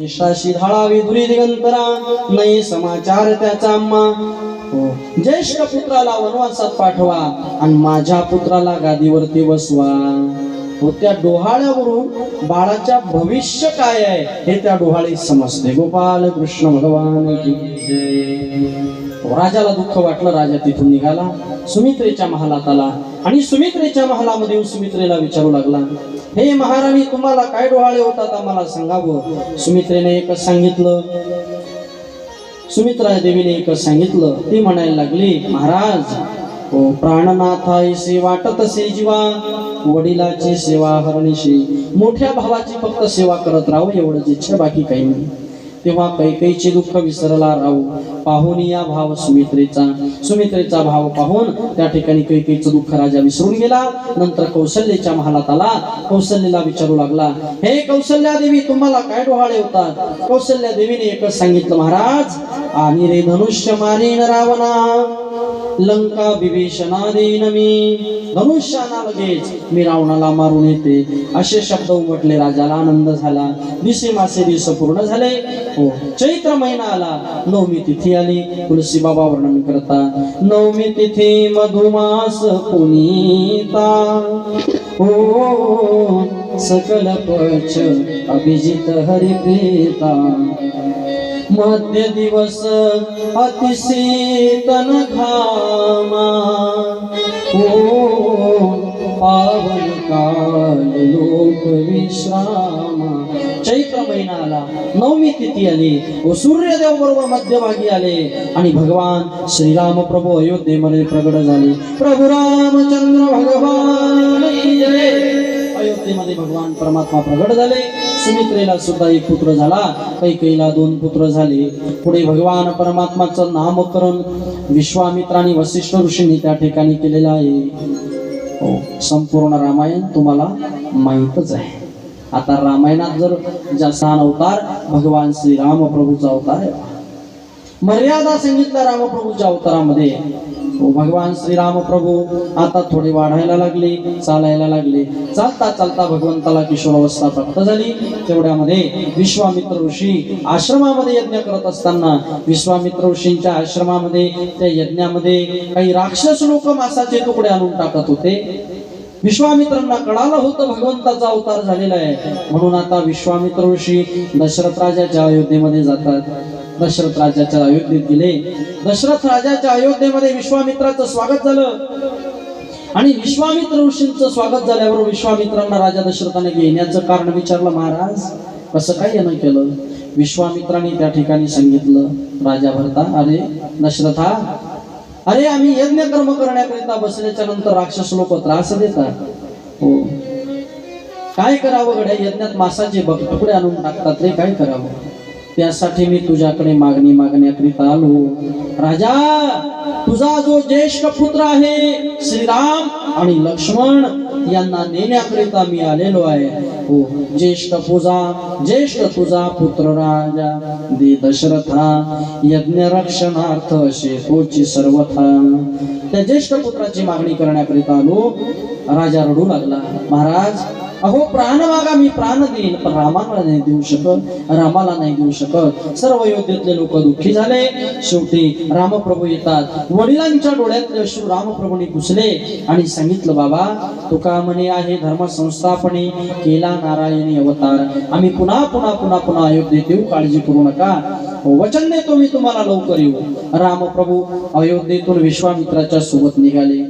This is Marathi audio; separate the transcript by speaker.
Speaker 1: निष्ठाशी धाळावी दुरी दिगंतरा नाही समाचार त्याचा अम्मा. हो, ज्येष्ठ पुत्राला वनवासात पाठवा आणि माझ्या पुत्राला गादीवरती बसवा. हो त्या डोहाळ्यावरून बाळाच्या भविष्य काय आहे हे त्या डोहाळी समजते. गोपाल कृष्ण भगवान हो, राजाला दुःख वाटलं राजा तिथून निघाला. सुमित्रेच्या महालात आला. आणि सुमित्रेच्या महालामध्ये सुमित्रेला विचारू लागला हे महाराणी तुम्हाला काय डोहाळे होतात आम्हाला सांगावं? सुमित्रेने एकच सांगितलं. सुमित्रा देवीने एकच सांगितलं. ती म्हणायला लागली महाराज ओ प्राणनाथाईसे वाटत असे जीवा वडिलाची सेवा हरणीशी मोठ्या भावाची फक्त सेवा करत राहू एवढंच इच्छा बाकी काही नाही. तेव्हा कैकईचे दुःख विसरला राहू. पाहून या भाव सुमित्रेचा. सुमित्रेचा भाव पाहून त्या ठिकाणी कैकईचं दुःख राजा विसरून गेला. नंतर कौशल्याच्या महालात आला. कौशल्याला विचारू लागला हे कौशल्या देवी तुम्हाला काय डोहाळे होतात? कौशल्या देवीने एकच सांगितलं महाराज आणि रे धनुष्य मारीन रावणा. लंका विभीषणा देईन मी धनुष्याना लगेच मी रावणाला मारून येते. असे शब्द उमटले राजाला आनंद झाला. दिसे मासे दिवस पूर्ण झाले. हो चैत्र महिना आला. नवमी तिथी आली. तुलसी बाबा वर्णन करता नवमी तिथी मधुमास पुनीता. हो सकल पच अभिजित हरिप्रेता. मध्य दिवस अतिशीतन घामा. ओ पावन काल लोक विश्रामा. चैत्र महिना आला नवमी तिथी आली व सूर्यदेव बरोबर मध्यभागी आले आणि भगवान श्रीराम प्रभू अयोध्येमध्ये प्रगट झाले. प्रभू रामचंद्र भगवान अयोध्येमध्ये भगवान परमात्मा प्रगट झाले. सुमित्रेला सुद्धा एक पुत्र झाला. कैकेईला दोन पुत्र झाले. पुढे भगवान परमात्माचं नामकरण विश्वामित्राने वसिष्ठ ऋषींनी त्या ठिकाणी केलेलं आहे. हो संपूर्ण रामायण तुम्हाला माहीतच आहे. आता रामायणात जर जसा अवतार भगवान श्री प्रभूचा अवतार आहे. मर्यादा सांगितल्या रामप्रभूच्या अवतारामध्ये हो, भगवान श्रीराम प्रभू आता थोडे वाढायला लागले चालायला लागले. चालता चालता भगवंताला किशोरावस्था प्राप्त झाली. तेवढ्यामध्ये विश्वामित्र ऋषी आश्रमामध्ये यज्ञ करत असताना विश्वामित्र ऋषींच्या आश्रमामध्ये त्या यज्ञामध्ये काही राक्षस लोक मासाचे तुकडे आणून टाकत होते. विश्वामित्रांना कळालं होतं भगवंताचा अवतार झालेला आहे. म्हणून आता विश्वामित्र ऋषी दशरथ राजाच्या अयोध्येमध्ये जातात. दशरथ राजाच्या अयोध्येत गेले. दशरथ राजाच्या अयोध्येमध्ये विश्वामित्राचं स्वागत झालं. आणि विश्वामित्र ऋषींचं स्वागत झाल्यावर विश्वामित्रांना राजा दशरथाने घेण्याचं कारण विचारलं महाराज कसं काय यानं केलं? विश्वामित्रांनी त्या ठिकाणी सांगितलं राजा भरता. अरे दशरथा अरे आम्ही यज्ञ कर्म करण्याकरिता बसल्याच्या नंतर राक्षस लोक त्रास देतात. हो. काय करावं गड्या? यज्ञात मासाचे बघ तुकडे आणून टाकतात रे काय करावं? त्यासाठी मी तुझ्याकडे मागणी मागण्याकरिता आलो. राजा तुझा जो ज्येष्ठ पुत्र आहे श्रीराम आणि लक्ष्मण यांना नेण्याकरिता मी आलेलो आहे. हो ज्येष्ठ पूजा ज्येष्ठ तुझा पुत्र राजा दे दशरथा यज्ञ रक्षणार्थ शेकोची सर्वथा. त्या ज्येष्ठ पुत्राची मागणी करण्याकरिता आलो राजा रडू लागला. महाराज अहो प्राण मागा मी प्राण देईन पण रामाला नाही देऊ शकत रामाला नाही देऊ शकत. सर्व अयोध्येतले लोक दुःखी झाले. शेवटी रामप्रभू येतात. वडिलांच्या डोळ्यातले अश्रू रामप्रभूने पुसले आणि सांगितलं बाबा तुका म्हणे आहे धर्म संस्थापने केला नारायणी अवतार. आम्ही पुन्हा पुन्हा पुन्हा पुन्हा अयोध्येत येऊ काळजी करू नका. हो, वचन देतो मी तुम्हाला लवकर येऊ. रामप्रभू अयोध्येतून विश्वामित्राच्या सोबत निघाले.